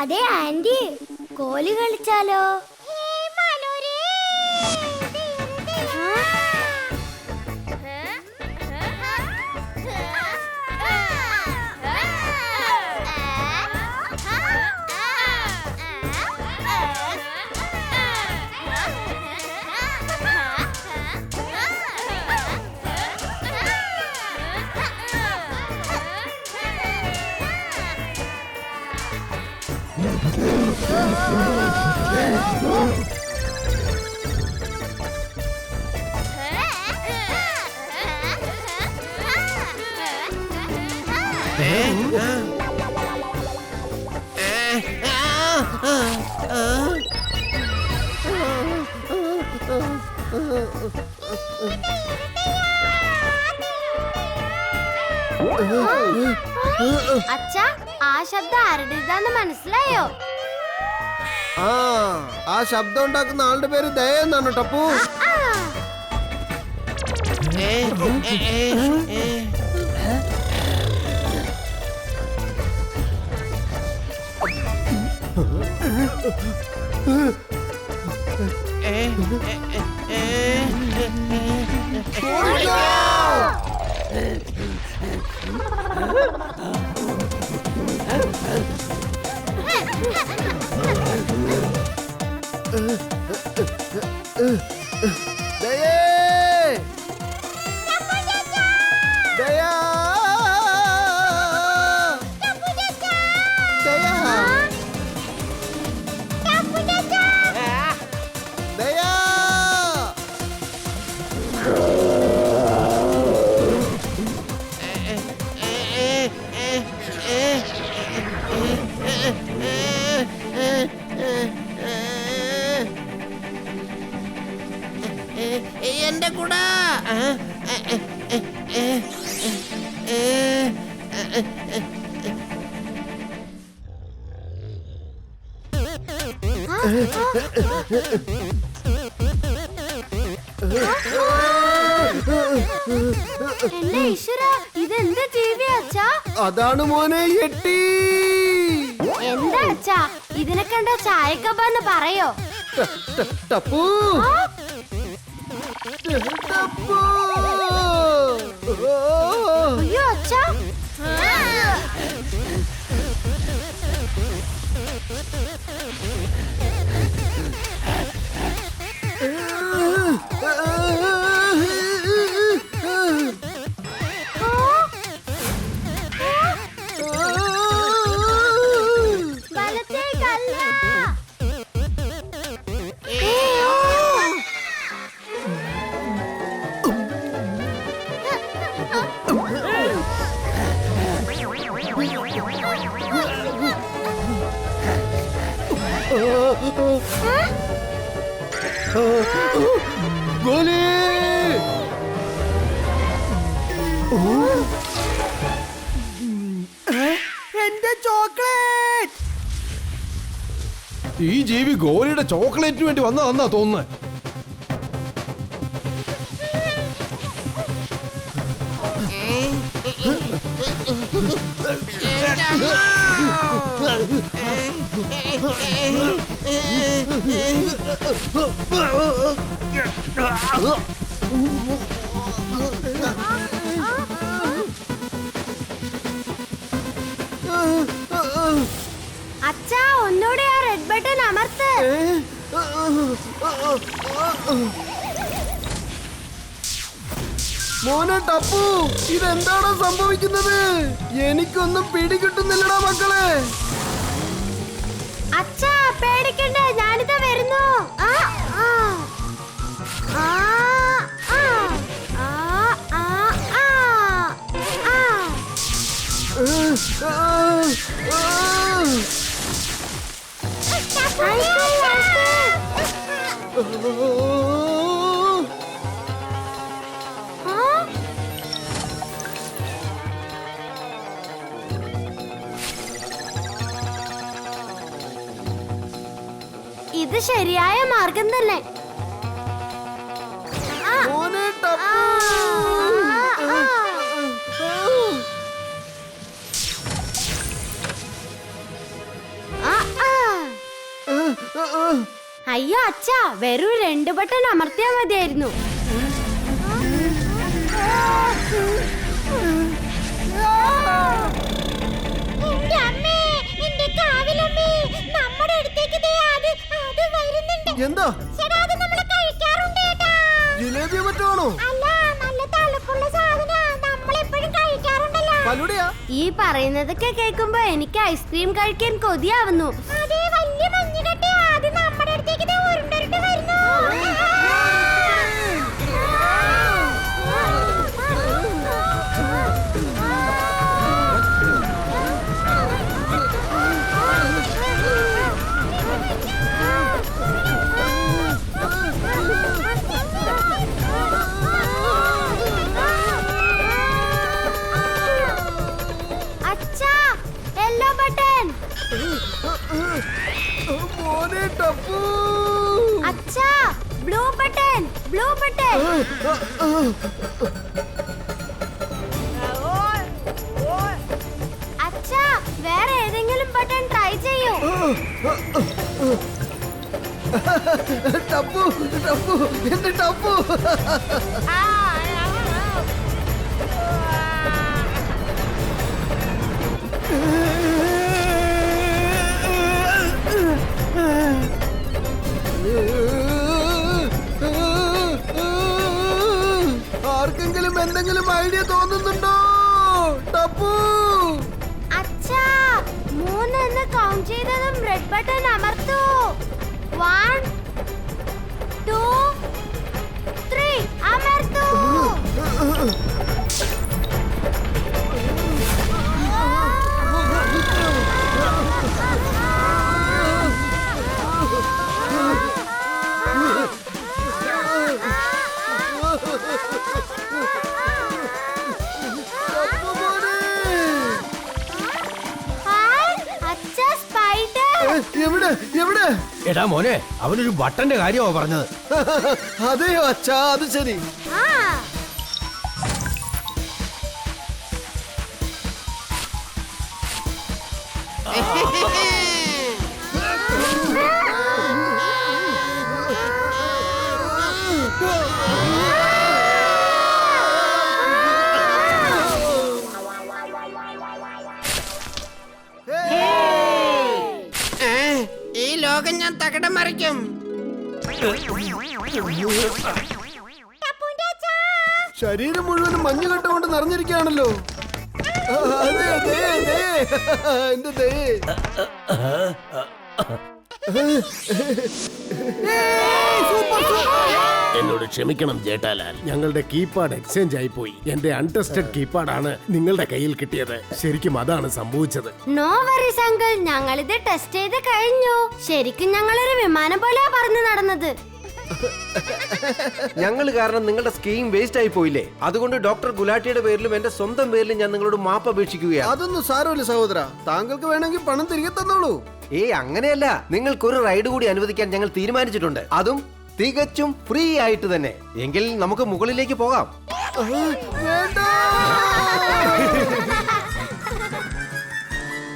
അതെ ആന്റി. കോലി കളിച്ചാലോ? അച്ഛ ആ ശബ്ദം ആരുടേതാന്ന് മനസ്സിലായോ ആ ആ ശബ്ദം ഉണ്ടാക്കുന്ന ആളുടെ പേര് ദയ എന്നാണ് ടപ്പു ആ ദയേ എന്റെ ഈശ്വര ഇതെന്ത് ജീവി അച്ഛാ? അതാണ് മോനെ എട്ടി. എന്താ അച്ഛാ? ഇതിനെ കണ്ട ചായക്കപ്പാന്ന് പറയോ? ട- ട- ടപ്പു. ടപ്പു. അയ്യോ അച്ഛാ. എന്റെ ചോക്ലേറ്റ് ഈ ജീവി ഗോലിയുടെ ചോക്ലേറ്റിന് വേണ്ടി വന്നതെന്നാ തോന്നുന്നത് അച്ഛാ ഒന്നുകൂടെ ആ റെഡ് ബട്ടൺ അമർത്ത് മോനെ ടപ്പു ഇതെന്താണോ സംഭവിക്കുന്നത് എനിക്കൊന്നും പിടികിട്ടുന്നില്ലടാ മക്കളെ അച്ഛാ പേടിക്കണ്ട ഞാനിതാ വരുന്നു. ആ, ആ, ആ. ആ. ആ, ആ. ഇത് ശരിയായ മാർഗം തന്നെ. ആ, അയ്യോ അച്ഛാ വെറും രണ്ട് ബട്ടൺ അമർത്തിയാ മതിയായിരുന്നു. എന്താ? ജിലേബി ഈ പറയുന്നതൊക്കെ കേൾക്കുമ്പോ എനിക്ക് ഐസ്ക്രീം കഴിക്കാൻ കൊതിയാവുന്നു. അച്ഛാ ബ്ലൂ ബട്ടൺ ബ്ലൂ ബട്ടൺ. അച്ഛാ വേറെ ഏതെങ്കിലും ബട്ടൺ ട്രൈ ചെയ്യൂ. ടപ്പു ടപ്പു എന്റെ ടപ്പു. ആർക്കെങ്കിലും ഐഡിയ തോന്നുന്നുണ്ടോ? ടപ്പു. അച്ഛാ മൂന്ന് എന്ന് കൗണ്ട് ചെയ്തതും റെഡ് ബട്ടൺ അമർത്തൂ. വൺ ടു ത്രീ അമർത്തൂ. എടാ മോനെ അവനൊരു ബട്ടന്റെ കാര്യമാ പറഞ്ഞത്. അതെയോ അച്ഛാ അത് ശരി. തകടം മറിക്കും. ശരീരം മുഴുവൻ മഞ്ഞ് നിറഞ്ഞിരിക്കുകയാണല്ലോ. അതെ അതെ അതെ. എന്റെ ദേ. എന്നോട് ക്ഷമിക്കണം ജേട്ടാലാൽ. ഞങ്ങളുടെ കീപാഡ് എക്സ്ചേഞ്ച് ആയി പോയി എന്റെ അൺടെസ്റ്റഡ് കീപാഡാണ് നിങ്ങളുടെ കയ്യിൽ കിട്ടിയത്. ശരിക്കും അതാണ് സംഭവിച്ചത്. നോ വറീസ് അങ്കിൾ ഞങ്ങളിത് ടെസ്റ്റ് ചെയ്ത് കഴിഞ്ഞു. ശരിക്കും ഞങ്ങളൊരു വിമാനം പോലെയാ പറഞ്ഞു നടന്നത്. ഞങ്ങൾ കാരണം നിങ്ങളുടെ സ്കീം വേസ്റ്റ് ആയി പോയില്ലേ? അതുകൊണ്ട് ഡോക്ടർ ഗുലാട്ടിയുടെ പേരിലും എന്റെ സ്വന്തം പേരിലും ഞാൻ നിങ്ങളോട് മാപ്പ് അപേക്ഷിക്കുകയാണ്. അതൊന്നും സാരമില്ല സഹോദര. താങ്കൾക്ക് വേണമെങ്കിൽ പണം തിരികെ തന്നോളൂ. ഏയ് അങ്ങനെയല്ല. നിങ്ങൾക്ക് ഒരു റൈഡ് കൂടി അനുവദിക്കാൻ ഞങ്ങൾ തീരുമാനിച്ചിട്ടുണ്ട്. അതും തികച്ചും ഫ്രീ ആയിട്ട് തന്നെ. എങ്കിൽ നമുക്ക് മുകളിലേക്ക് പോകാം. വേണ്ട.